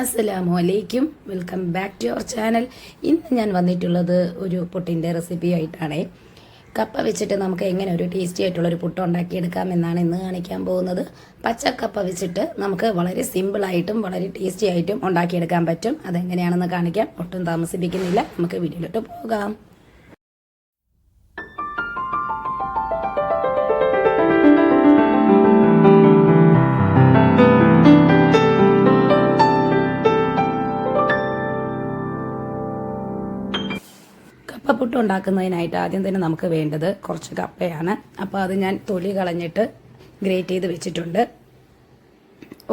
അസ്സലാമു അലൈക്കും welcome back to our channel ഇന്ന് ഞാൻ വന്നിട്ടുള്ളത് ഒരു പുട്ടിന്റെ റെസിപ്പി ആയിട്ടാണ്. കപ്പ വെച്ചിട്ട് നമുക്ക് എങ്ങനെ ഒരു ടേസ്റ്റി ആയിട്ടുള്ള ഒരു പുട്ട് ഉണ്ടാക്കിയെടുക്കാം എന്നാണ് ഇന്ന് കാണിക്കാൻ പോകുന്നത്. പച്ച കപ്പ വെച്ചിട്ട് നമുക്ക് വളരെ സിമ്പിളായിട്ടും വളരെ ടേസ്റ്റി ആയിട്ടും ഉണ്ടാക്കിയെടുക്കാൻ പറ്റും. അതെങ്ങനെയാണെന്ന് കാണിക്കാം. ഒട്ടും താമസിപ്പിക്കുന്നില്ല. നമുക്ക് വീട്ടിലോട്ട് പോകാം. കപ്പപ്പുട്ട് ഉണ്ടാക്കുന്നതിനായിട്ട് ആദ്യം തന്നെ നമുക്ക് വേണ്ടത് കുറച്ച് കപ്പയാണ്. അപ്പോൾ അത് ഞാൻ തൊലി കളഞ്ഞിട്ട് ഗ്രേറ്റ് ചെയ്ത് വെച്ചിട്ടുണ്ട്.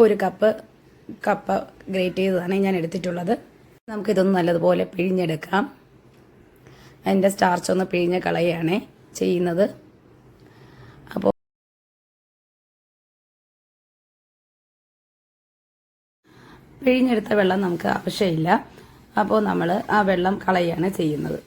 ഒരു കപ്പ് കപ്പ ഗ്രേറ്റ് ചെയ്തതാണ് ഞാൻ എടുത്തിട്ടുള്ളത്. നമുക്കിതൊന്ന് നല്ലതുപോലെ പിഴിഞ്ഞെടുക്കാം. അതിന്റെ സ്റ്റാർച്ച് ഒന്ന് പിഴിഞ്ഞ് കളയാണ് ചെയ്യുന്നത്. അപ്പോൾ പിഴിഞ്ഞെടുത്ത വെള്ളം നമുക്ക് ആവശ്യമില്ല. അപ്പോൾ നമ്മൾ ആ വെള്ളം കളയാണ് ചെയ്യുന്നത്.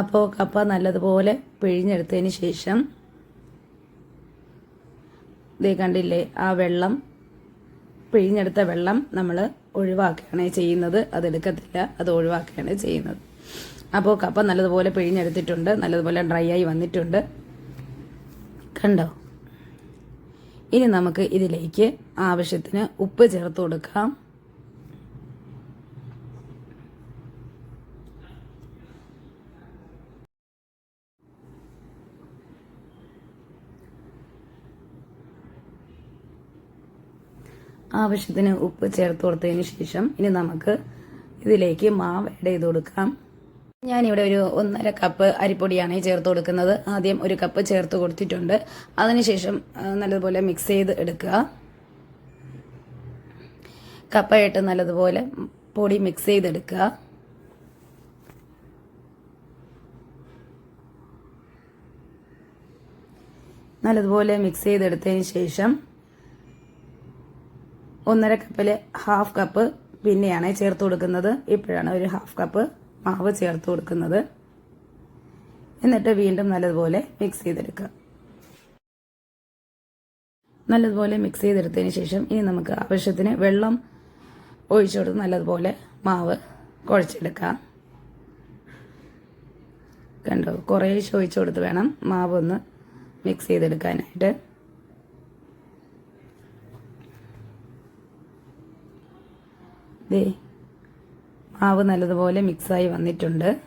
അപ്പോൾ കപ്പ നല്ലതുപോലെ പിഴിഞ്ഞെടുത്തതിന് ശേഷം ദേ കണ്ടില്ലേ ആ വെള്ളം പിഴിഞ്ഞെടുത്ത വെള്ളം നമ്മൾ ഒഴിവാക്കുകയാണ് ചെയ്യുന്നത്. അതെടുക്കത്തില്ല അത് ഒഴിവാക്കുകയാണ് ചെയ്യുന്നത്. അപ്പോൾ കപ്പ നല്ലതുപോലെ പിഴിഞ്ഞെടുത്തിട്ടുണ്ട് നല്ലതുപോലെ ഡ്രൈ ആയി വന്നിട്ടുണ്ട്. കണ്ടോ? ഇനി നമുക്ക് ഇതിലേക്ക് ആവശ്യത്തിന് ഉപ്പ് ചേർത്ത് കൊടുക്കാം. ആവശ്യത്തിന് ഉപ്പ് ചേർത്ത് കൊടുത്തതിന് ശേഷം ഇനി നമുക്ക് ഇതിലേക്ക് മാവ് ആഡ് ചെയ്ത് കൊടുക്കാം. ഞാനിവിടെ ഒരു ഒന്നര കപ്പ് അരിപ്പൊടിയാണ് ചേർത്ത് കൊടുക്കുന്നത്. ആദ്യം ഒരു കപ്പ് ചേർത്ത് കൊടുത്തിട്ടുണ്ട്. അതിനുശേഷം നല്ലതുപോലെ മിക്സ് ചെയ്ത് എടുക്കുക. കപ്പയിട്ട് നല്ലതുപോലെ പൊടി മിക്സ് ചെയ്തെടുക്കുക നല്ലതുപോലെ മിക്സ് ചെയ്തെടുത്തതിന് ശേഷം ഒന്നര കപ്പിൽ ഹാഫ് കപ്പ് പിന്നെയാണ് ചേർത്ത് കൊടുക്കുന്നത്. ഇപ്പോഴാണ് ഒരു ഹാഫ് കപ്പ് മാവ് ചേർത്ത് കൊടുക്കുന്നത്. എന്നിട്ട് വീണ്ടും നല്ലതുപോലെ മിക്സ് ചെയ്തെടുക്കുക. നല്ലതുപോലെ മിക്സ് ചെയ്തെടുത്തതിന് ശേഷം ഇനി നമുക്ക് ആവശ്യത്തിന് വെള്ളം ഒഴിച്ചു കൊടുത്ത് നല്ലതുപോലെ മാവ് കുഴച്ചെടുക്കാം. കണ്ടോ? കുറേശ്ശെ ഒഴിച്ചു കൊടുത്ത് വേണം മാവ് ഒന്ന് മിക്സ് ചെയ്തെടുക്കാനായിട്ട്. ദേ മാവ് നല്ലതുപോലെ മിക്സായി വന്നിട്ടുണ്ട്.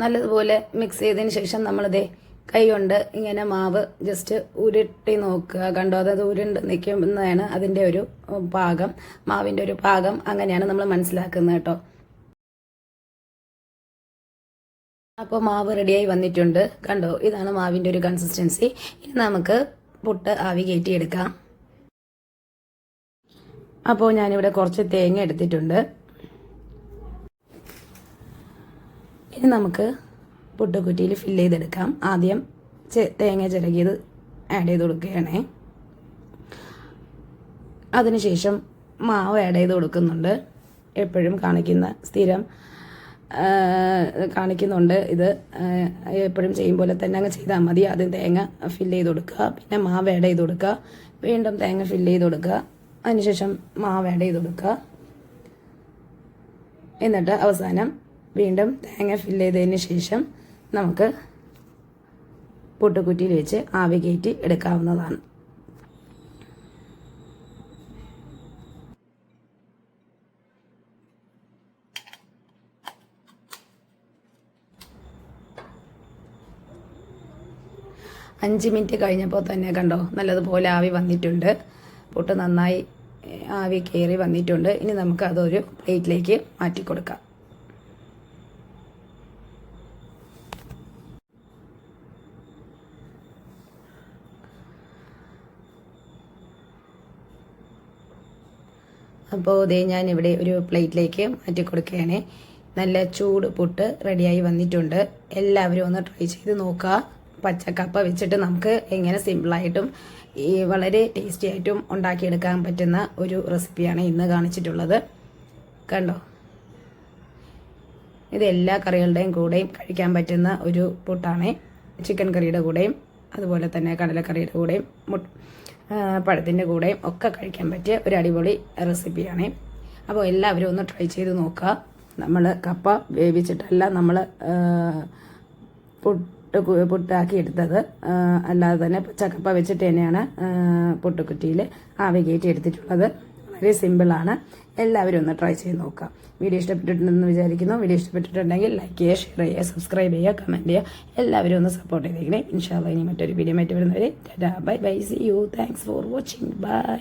നല്ലതുപോലെ മിക്സ് ചെയ്തതിന് ശേഷം നമ്മളിതേ കൈ കൊണ്ട് ഇങ്ങനെ മാവ് ജസ്റ്റ് ഉരുട്ടി നോക്കുക. കണ്ടോ? അതായത് ഉരുണ്ട് നിൽക്കുന്നതാണ് അതിന്റെ ഒരു പാകം. മാവിന്റെ ഒരു പാകം അങ്ങനെയാണ് നമ്മൾ മനസ്സിലാക്കുന്നത് കേട്ടോ. അപ്പോൾ മാവ് റെഡിയായി വന്നിട്ടുണ്ട്. കണ്ടോ? ഇതാണ് മാവിന്റെ ഒരു കൺസിസ്റ്റൻസി ഇനി നമുക്ക് പുട്ട് ആവി കയറ്റിയെടുക്കാം. അപ്പോൾ ഞാനിവിടെ കുറച്ച് തേങ്ങ എടുത്തിട്ടുണ്ട്. ഇനി നമുക്ക് പുട്ടുകുറ്റിയിൽ ഫില്ല് ചെയ്തെടുക്കാം. ആദ്യം തേങ്ങ ചിരകിയത് ആഡ് ചെയ്ത് കൊടുക്കുകയാണേ. അതിനുശേഷം മാവ് ആഡ് ചെയ്ത് കൊടുക്കുന്നുണ്ട്. എപ്പോഴും കാണിക്കുന്ന സ്ഥിരം കാണിക്കുന്നുണ്ട്. ഇത് എപ്പോഴും ചെയ്യും പോലെ തന്നെ അങ്ങ് ചെയ്താൽ മതി. ആദ്യം തേങ്ങ ഫില്ല് ചെയ്ത് കൊടുക്കുക. പിന്നെ മാവ് ആഡ് ചെയ്ത് കൊടുക്കുക. വീണ്ടും തേങ്ങ ഫില്ല് ചെയ്ത് കൊടുക്കുക. അതിനുശേഷം മാവ് ആഡ് ചെയ്ത് കൊടുക്കുക. എന്നിട്ട് അവസാനം വീണ്ടും തേങ്ങ ഫില്ല് ചെയ്തതിന് ശേഷം നമുക്ക് പൊട്ടുകുറ്റിയിൽ വെച്ച് ആവി കയറ്റി എടുക്കാവുന്നതാണ്. അഞ്ച് മിനിറ്റ് കഴിഞ്ഞപ്പോൾ തന്നെ കണ്ടോ നല്ലതുപോലെ ആവി വന്നിട്ടുണ്ട്. പുട്ട് നന്നായി ആവി കയറി വന്നിട്ടുണ്ട്. ഇനി നമുക്ക് അതൊരു പ്ലേറ്റിലേക്ക് മാറ്റി കൊടുക്കാം അപ്പോൾ ഇതേ ഞാൻ ഇവിടെ ഒരു പ്ലേറ്റിലേക്ക് മാറ്റി കൊടുക്കുകയാണ് നല്ല ചൂട് പുട്ട് റെഡിയായി വന്നിട്ടുണ്ട്. എല്ലാവരും ഒന്ന് ട്രൈ ചെയ്ത് നോക്കുക. പച്ചക്കപ്പ വെച്ചിട്ട് നമുക്ക് എങ്ങനെ സിമ്പിളായിട്ടും ഈ വളരെ ടേസ്റ്റി ആയിട്ടും ഉണ്ടാക്കിയെടുക്കാൻ പറ്റുന്ന ഒരു റെസിപ്പിയാണ് ഇന്ന് കാണിച്ചിട്ടുള്ളത്. കണ്ടോ? ഇത് എല്ലാ കറികളുടെയും കൂടെയും കഴിക്കാൻ പറ്റുന്ന ഒരു പുട്ടാണ് ചിക്കൻ കറിയുടെ കൂടെയും അതുപോലെ തന്നെ കടലക്കറിയുടെ കൂടെയും പഴത്തിന്റെ കൂടെയും ഒക്കെ കഴിക്കാൻ പറ്റിയ ഒരു അടിപൊളി റെസിപ്പിയാണ് അപ്പോൾ എല്ലാവരും ഒന്ന് ട്രൈ ചെയ്ത് നോക്കുക. നമ്മൾ കപ്പ വേവിച്ചിട്ടല്ല നമ്മൾ പുട്ടാക്കി എടുത്തത്. അല്ലാതെ തന്നെ ചക്കപ്പ വെച്ചിട്ട് തന്നെയാണ് ആ, പുട്ടുകുറ്റിയിൽ ആവി കയറ്റി എടുത്തിട്ടുള്ളത്. വളരെ സിമ്പിളാണ് എല്ലാവരും ഒന്ന് ട്രൈ ചെയ്ത് നോക്കുക. വീഡിയോ ഇഷ്ടപ്പെട്ടിട്ടുണ്ടെന്ന് വിചാരിക്കുന്നു. വീഡിയോ ഇഷ്ടപ്പെട്ടിട്ടുണ്ടെങ്കിൽ ലൈക്ക് ചെയ്യുക ഷെയർ ചെയ്യുക സബ്സ്ക്രൈബ് ചെയ്യുക കമന്റ് ചെയ്യുക. എല്ലാവരും ഒന്ന് സപ്പോർട്ട് ചെയ്തേക്കണേ. ഇൻഷാല്ല ഇനി മറ്റൊരു വീഡിയോ ആയിട്ട് വരുന്നവരെ. Bye bye see you thanks for watching bye